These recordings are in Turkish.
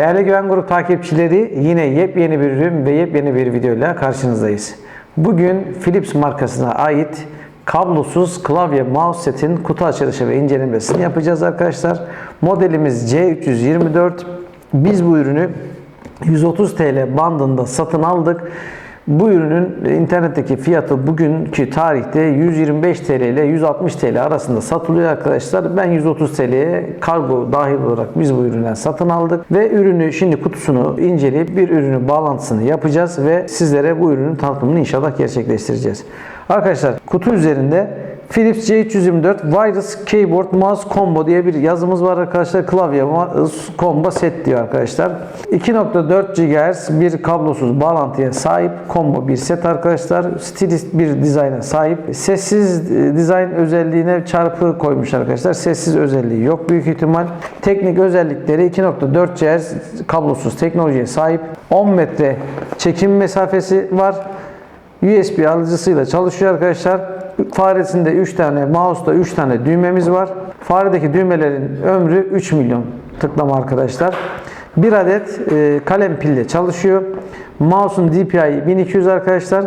Değerli Güven Grup takipçileri yine yepyeni bir ürün ve yepyeni bir videoyla karşınızdayız. Bugün Philips markasına ait kablosuz klavye mouse setin kutu açılışı ve incelemesini yapacağız arkadaşlar. Modelimiz C324. Biz bu ürünü 130 TL bandında satın aldık. Bu ürünün internetteki fiyatı bugünkü tarihte 125 TL ile 160 TL arasında satılıyor arkadaşlar. Ben 130 TL'ye kargo dahil olarak biz bu üründen satın aldık ve ürünü şimdi kutusunu inceleyip bir ürünün bağlantısını yapacağız ve sizlere bu ürünün tanıtımını inşallah gerçekleştireceğiz. Arkadaşlar kutu üzerinde Philips C324 Wireless Keyboard Mouse Combo diye bir yazımız var arkadaşlar. Klavye mouse combo set diyor arkadaşlar. 2.4 GHz bir kablosuz bağlantıya sahip combo bir set arkadaşlar. Stilist bir dizayna sahip. Sessiz e, dizayn özelliğine çarpı koymuş arkadaşlar. Sessiz özelliği yok büyük ihtimal. Teknik özellikleri 2.4 GHz kablosuz teknolojiye sahip. 10 metre çekim mesafesi var. USB alıcısıyla çalışıyor arkadaşlar. Faresinde 3 tane, mouse'da 3 tane düğmemiz var. Faredeki düğmelerin ömrü 3 milyon tıklama arkadaşlar. Bir adet e, kalem pille çalışıyor. Mouse'un DPI 1200 arkadaşlar.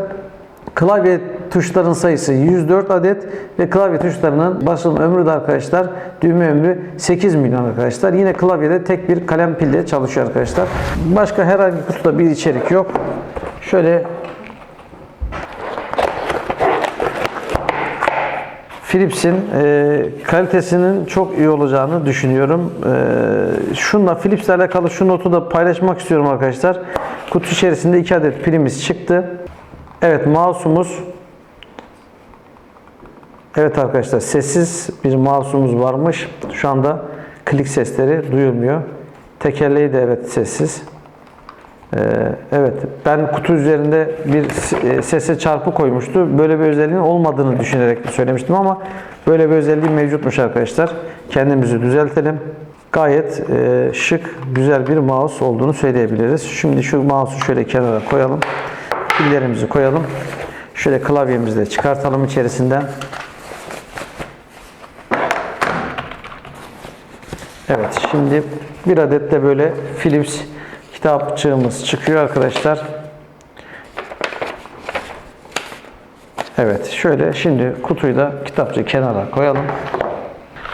Klavye tuşların sayısı 104 adet ve klavye tuşlarının basım ömrü de arkadaşlar düğme ömrü 8 milyon arkadaşlar. Yine klavyede tek bir kalem pille çalışıyor arkadaşlar. Başka herhangi bir kutuda bir içerik yok. Şöyle Philips'in e, kalitesinin çok iyi olacağını düşünüyorum. E, şunla Philips'le alakalı şu notu da paylaşmak istiyorum arkadaşlar. Kutu içerisinde 2 adet pilimiz çıktı. Evet mouse'umuz Evet arkadaşlar sessiz bir mouse'umuz varmış. Şu anda klik sesleri duyulmuyor. Tekerleği de evet sessiz. Ee, evet, ben kutu üzerinde bir e, sese çarpı koymuştu. Böyle bir özelliğin olmadığını düşünerek söylemiştim ama böyle bir özelliği mevcutmuş arkadaşlar. Kendimizi düzeltelim. Gayet e, şık, güzel bir mouse olduğunu söyleyebiliriz. Şimdi şu mouse'u şöyle kenara koyalım. Pillerimizi koyalım. Şöyle klavyemizi de çıkartalım içerisinden. Evet, şimdi bir adet de böyle Philips kitapçığımız çıkıyor arkadaşlar. Evet şöyle şimdi kutuyu da kitapçı kenara koyalım.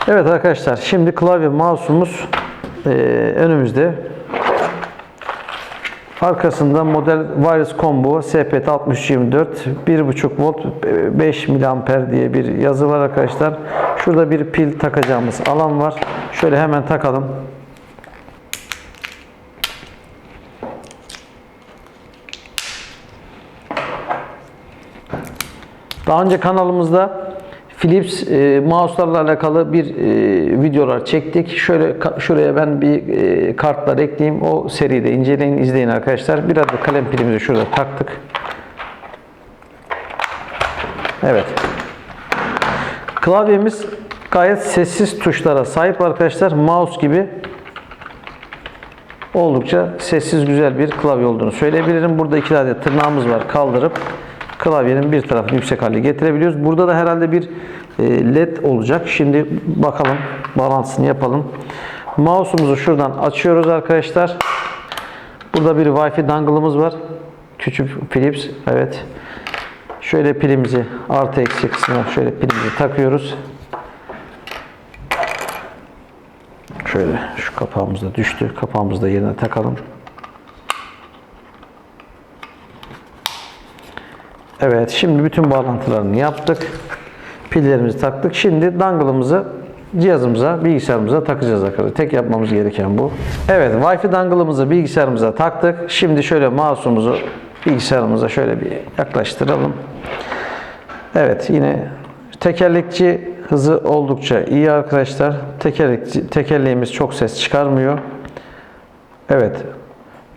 Evet arkadaşlar şimdi klavye mouse'umuz e, önümüzde. Arkasında model Wireless Combo SPT 6324 1.5 volt 5 mAh diye bir yazı var arkadaşlar. Şurada bir pil takacağımız alan var. Şöyle hemen takalım. Daha önce kanalımızda Philips e, mouse'larla alakalı bir e, videolar çektik. Şöyle şuraya ben bir e, kartlar ekleyeyim. O seride inceleyin, izleyin arkadaşlar. Biraz da kalem pilimizi şurada taktık. Evet. Klavyemiz gayet sessiz tuşlara sahip arkadaşlar. Mouse gibi oldukça sessiz güzel bir klavye olduğunu söyleyebilirim. Burada iki adet tırnağımız var. Kaldırıp klavyenin bir tarafını yüksek hale getirebiliyoruz. Burada da herhalde bir e, led olacak. Şimdi bakalım bağlantısını yapalım. Mouse'umuzu şuradan açıyoruz arkadaşlar. Burada bir Wi-Fi dongle'ımız var. Küçük Philips. Evet. Şöyle pilimizi artı eksi kısmına şöyle pilimizi takıyoruz. Şöyle şu kapağımız da düştü. Kapağımızı da yerine takalım. Evet, şimdi bütün bağlantılarını yaptık. Pillerimizi taktık. Şimdi dongle'ımızı cihazımıza, bilgisayarımıza takacağız arkadaşlar. Tek yapmamız gereken bu. Evet, Wi-Fi dongle'ımızı bilgisayarımıza taktık. Şimdi şöyle mouse'umuzu bilgisayarımıza şöyle bir yaklaştıralım. Evet, yine tekerlekçi hızı oldukça iyi arkadaşlar. Tekerlekçi, tekerleğimiz çok ses çıkarmıyor. Evet,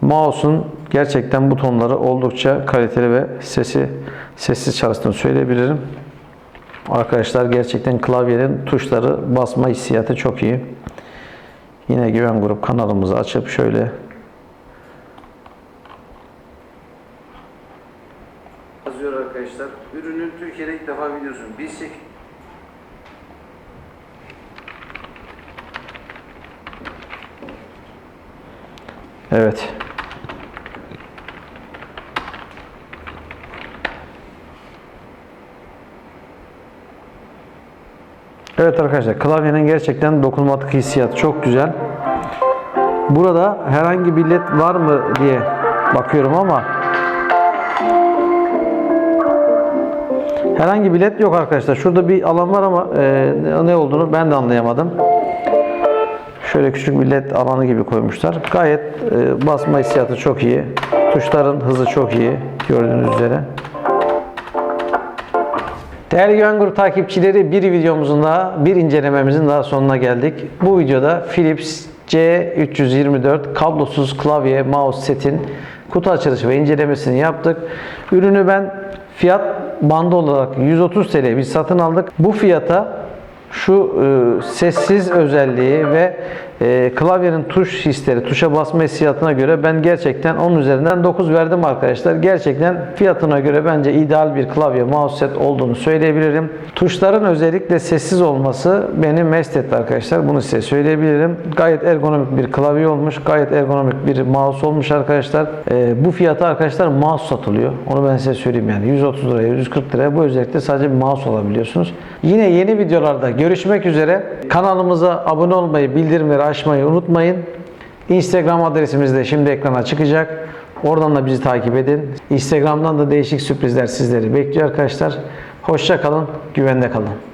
Mouse'un gerçekten butonları oldukça kaliteli ve sesi sessiz çalıştığını söyleyebilirim. Arkadaşlar gerçekten klavyenin tuşları basma hissiyatı çok iyi. Yine Güven Grup kanalımızı açıp şöyle yazıyor arkadaşlar. Ürünün Türkiye'de ilk defa videosunu biz çek Evet. Evet arkadaşlar klavyenin gerçekten dokunmatik hissiyatı çok güzel. Burada herhangi bir led var mı diye bakıyorum ama herhangi bir led yok arkadaşlar. Şurada bir alan var ama e, ne olduğunu ben de anlayamadım. Şöyle küçük bir led alanı gibi koymuşlar. Gayet e, basma hissiyatı çok iyi. Tuşların hızı çok iyi gördüğünüz üzere. Değerli Güven Grup takipçileri bir videomuzun daha, bir incelememizin daha sonuna geldik. Bu videoda Philips C324 kablosuz klavye mouse setin kutu açılışı ve incelemesini yaptık. Ürünü ben fiyat bandı olarak 130 TL biz satın aldık. Bu fiyata şu e, sessiz özelliği ve e, klavyenin tuş hisleri, tuşa basma hissiyatına göre ben gerçekten 10 üzerinden 9 verdim arkadaşlar. Gerçekten fiyatına göre bence ideal bir klavye mouse set olduğunu söyleyebilirim. Tuşların özellikle sessiz olması beni mest etti arkadaşlar. Bunu size söyleyebilirim. Gayet ergonomik bir klavye olmuş. Gayet ergonomik bir mouse olmuş arkadaşlar. E, bu fiyata arkadaşlar mouse satılıyor. Onu ben size söyleyeyim yani. 130 liraya, 140 liraya bu özellikle sadece mouse alabiliyorsunuz. Yine yeni videolarda görüşmek üzere. Kanalımıza abone olmayı, bildirimleri açmayı unutmayın. Instagram adresimiz de şimdi ekrana çıkacak. Oradan da bizi takip edin. Instagram'dan da değişik sürprizler sizleri bekliyor arkadaşlar. Hoşça kalın, güvende kalın.